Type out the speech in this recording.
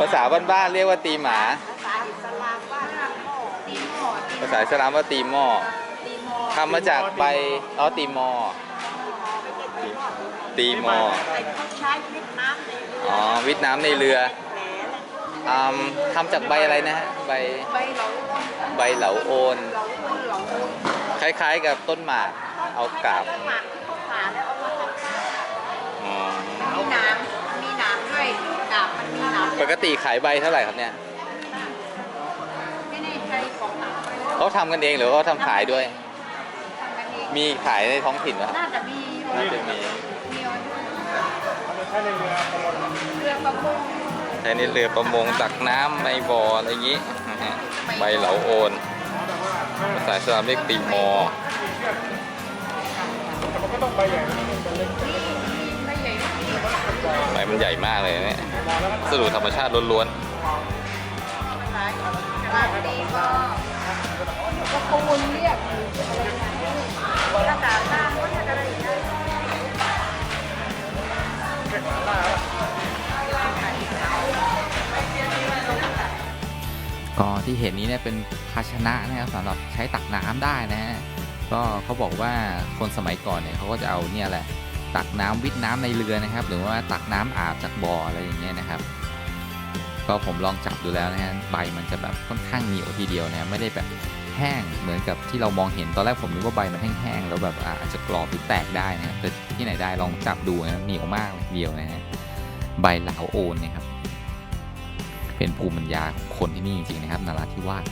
ภาษาบ้านๆเรียกว่าตีหมา ภาษาอิสลามว่าตีหม้อภาษาอิสลามว่าตีหม้อตีหม้อทำมาจากใบอ๋อตีหม้อตีหม้อแต่เขาใช้วิทน้ำในเรืออ๋อวิทน้ำในเรือแหลอืมทำจากใบอะไรนะฮะใบใบเหลาใบเหลาโอน เหลาคนเหลาคนคล้ายๆกับต้นหมากเอากาบ ต้นหมากที่เขาผ่าแล้วเอา ปกติขายใบเท่าไหร่ครับเนี่ยไม่แน่ใจของหนังไปเขาทำกันเองหรือเขาทำขายด้วย ทำกันเองมีขายในท้องถิ่นไหมครับน่าจะมีน่าจะมีมีออเดอร์ใช้ในเรือประมงเรือประมงใช้ในเรือประมงตักน้ำในบ่ออะไรอย่างนี้นะฮะใบเหลาโอนภาษาอิสลามเรียกตีมอ แต่มันก็ต้องใบใหญ่นะ ใบมันใหญ่มากเลยเนี่ยสรุปธรรมชาติล้วนภาษาภาษาดีก็ก็ปูนเรียกหรืออะไรนะภาษาต่างก็จะอะไรนะก็ที่เห็นนี้เนี่ยเป็นภาชนะนะครับสำหรับใช้ตักน้ำได้นะฮะก็เขาบอกว่าคนสมัยก่อนเนี่ยเขาก็จะเอาเนี่ยแหละ ตักน้ำวิทน้ำในเรือนะครับ หรือว่าตักน้ำอาบจากบ่ออะไรอย่างเงี้ยนะครับ ก็ผมลองจับดูแล้วนะฮะใบมันจะแบบค่อนข้างเหนียวทีเดียวนะไม่ได้แบบแห้งเหมือนกับที่เรามองเห็นตอนแรกผมนึกว่าใบมันแห้งๆแล้วแบบอาจจะกรอบหรือแตกได้นะแต่ที่ไหนได้ลองจับดูนะเหนียวมากเลยเดียวนะฮะใบเหลาโอนนะครับ เป็นภูมิปัญญาของคนที่นี่จริงๆนะครับนาราธิวาส